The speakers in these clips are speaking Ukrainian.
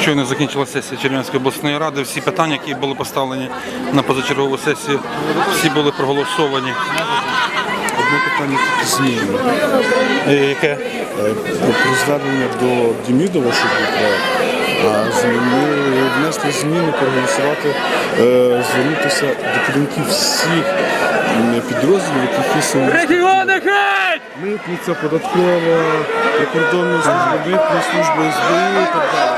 Щойно закінчилася сесія Чернівської обласної ради. Всі питання, які були поставлені на позачергову сесію, всі були проголосовані. Одне питання тільки змінено. Е, Яке? Е, Про звернення до Демідова, що був проект, а змінили, внесли зміни, проголосувати, е, звернутися до керівників всіх підрозділів, яких є. Митниця, податкова, прикордонна служба, митна служба, СБУ і так далі.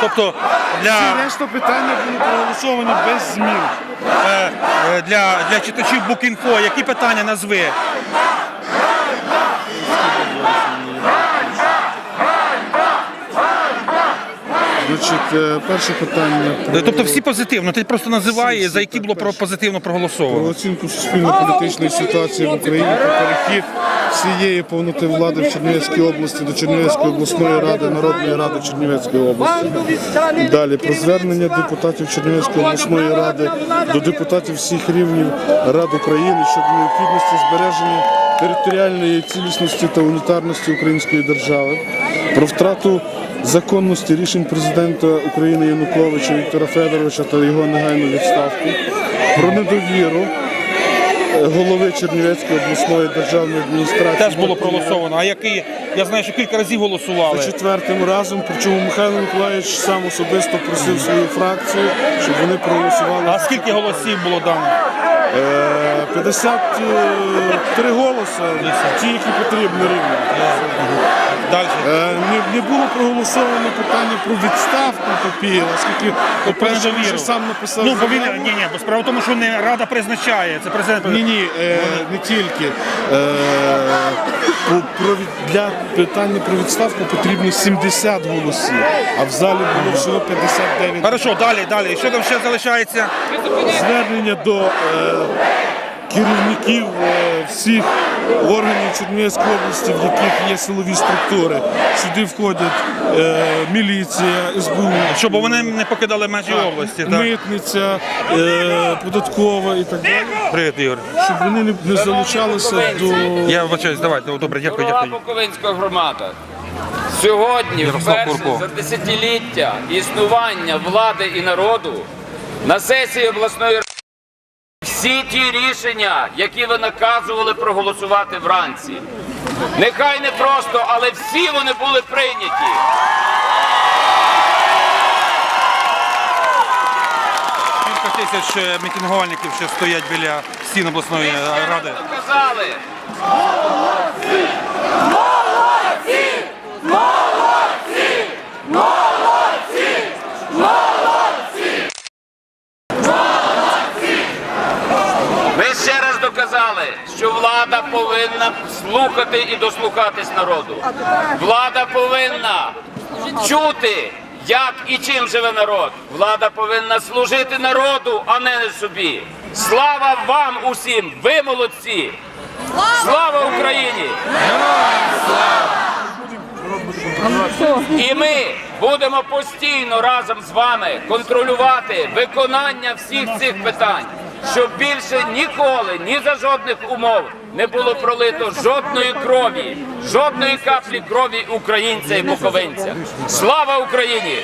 Тобто для, Решта питання були проголосовані без змін. е, е, для, для читачів Букінфо, які питання назви? Значить, е, перше питання про, Е, Тобто всі позитивно. Ти просто називає, за які було про- позитивно про проголосовано. оцінку суспільно-політичної ситуації в Україні, про перехід всієї повноти влади в Чернівецькій області до Чернівецької обласної ради, Народної ради Чернівецької області. Далі про звернення депутатів Чернівецької обласної ради до депутатів всіх рівнів Рад України щодо необхідності збереження територіальної цілісності та унітарності української держави, про втрату законності рішень президента України Януковича Віктора Федоровича та його негайну відставку, про недовіру е, голови Чернівецької обласної державної адміністрації. Теж було проголосовано. А які? Я знаю, що кілька разів голосували. За четвертим разом, причому Михайло Миколаївич сам особисто просив свою фракцію, щоб вони проголосували. А скільки голосів було дано? Е, 53 голоси, ті, які потрібні рівно. Далі. Е, Не, не було проголосовано питання про відставку Папієва, оскільки, по-перше, він же сам написав. Ну, бо він заяву. ні, ні, бо справа в тому, що не рада призначає. Це президент. Ні, ні, е, не тільки. Е, по- про від- для питання про відставку потрібно 70 голосів, а в залі було всього 59. Хорошо, далі, далі. Що там ще залишається? Звернення до е, керівників е, всіх органів Чернівецької області, в яких є силові структури. Сюди входять е, міліція, СБУ, Щоб вони не покидали межі області. Так? митниця, е, податкова і так далі, Привіт, Ігор. щоб вони не, не залучалися до. Я вибачаюсь, давайте. Добре, дякую, Дорога дякую. Буковинська громада. Сьогодні, Ярослав вперше Курко. за десятиліття існування влади і народу на сесії обласної ради всі ті рішення, які ви наказували проголосувати вранці. Нехай не просто, але всі вони були прийняті. Кілька тисяч е, мітингувальників ще стоять біля стін обласної е, ради. Доказали. Ви ще раз доказали, що повинна слухати і дослухатись народу. Влада повинна чути, як і чим живе народ. Влада повинна служити народу, а не собі. Слава вам усім! Ви молодці! Слава Україні! І ми будемо постійно разом з вами контролювати виконання всіх цих питань, щоб більше ніколи, ні за жодних умов не було пролито жодної крові, жодної каплі крові українця і буковинця. Слава Україні!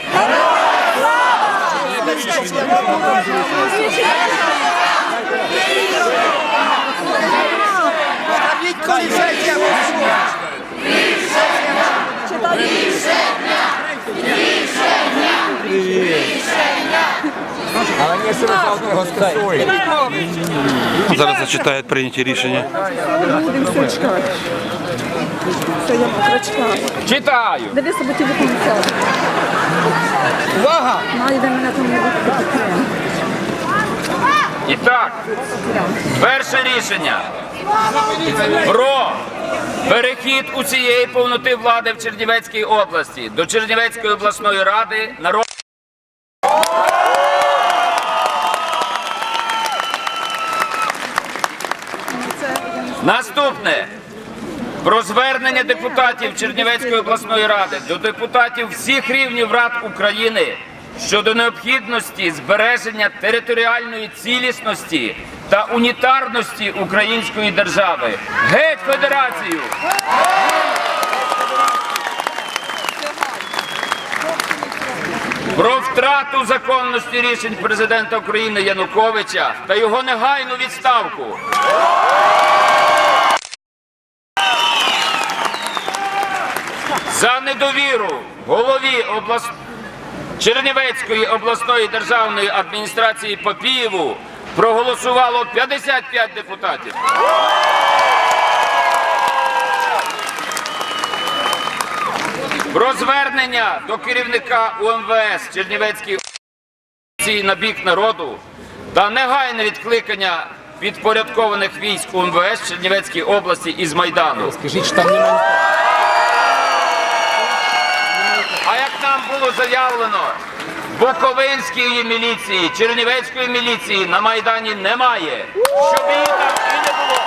Зараз зачитають прийняті рішення. Читаю! Дивися, бо ті виконуються. Увага! Мене там не. І так, перше рішення про перехід усієї повноти влади в Чернівецькій області до Чернівецької обласної ради народ. Наступне про звернення депутатів Чернівецької обласної ради до депутатів всіх рівнів рад України щодо необхідності збереження територіальної цілісності та унітарності української держави. Геть федерацію! Про втрату законності рішень президента України Януковича та його негайну відставку. За недовіру голові облас... Чернівецької обласної державної адміністрації Папієву проголосувало 55 депутатів. Про звернення до керівника УМВС Чернівецької на бік народу та негайне відкликання підпорядкованих військ УМВС Чернівецької області із Майдану. Скажіть, що там немає. Було заявлено, Буковинської міліції, Чернівецької міліції на Майдані немає. Щоб її там і не було.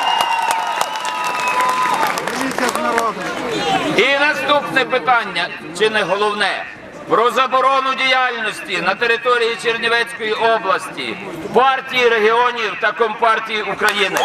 І наступне питання, чи не головне, про заборону діяльності на території Чернівецької області, партії регіонів та Компартії України.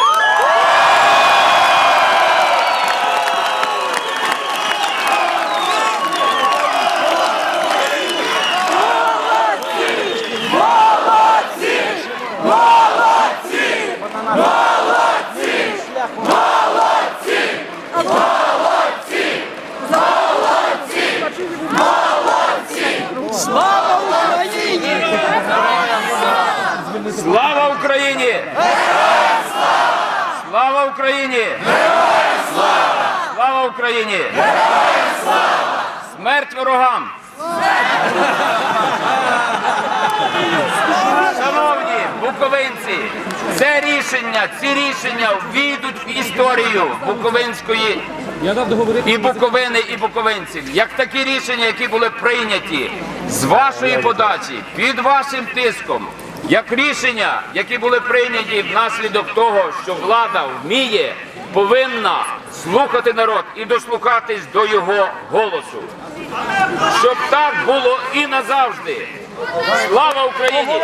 Слава Україні! Слава Україні! Слава Україні! Смерть ворогам! Шановні буковинці, це рішення, ці рішення війдуть в історію Буковинської і Буковини, і буковинців, як такі рішення, які були прийняті з вашої подачі, під вашим тиском, як рішення, які були прийняті внаслідок того, що влада вміє, повинна слухати народ і дослухатись до його голосу. Щоб так було і назавжди. Слава Україні!